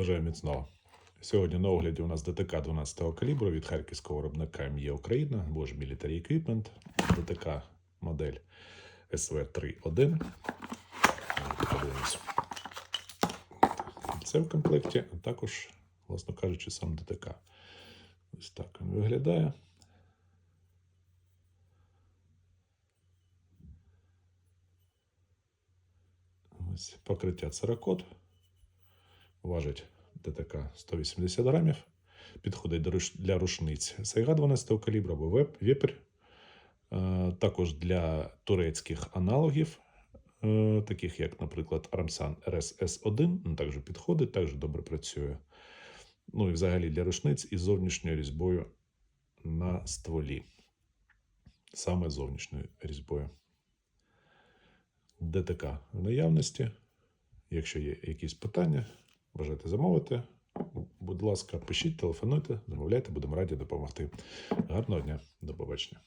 Бажаю міцного. Сьогодні на огляді у нас ДТК 12-го калібру від харківського виробника МЄ Україна, або ж Military Equipment, ДТК модель СВ-3.1. Це в комплекті, а також, власно кажучи, сам ДТК. Ось так він виглядає. Ось покриття церакот. Важить ДТК 180 грамів. Підходить для рушниць Сайга 12 калібру або веп- Е, Також для турецьких аналогів, е, таких як, наприклад, Рамсан RSS1, він також підходить, також добре працює. Ну і взагалі для рушниць із зовнішньою різьбою на стволі. Саме зовнішньою різьбою. ДТК в наявності. Якщо є якісь питання, бажаєте замовити, будь ласка, пишіть, телефонуйте, замовляйте, будемо раді допомогти. Гарного дня, до побачення.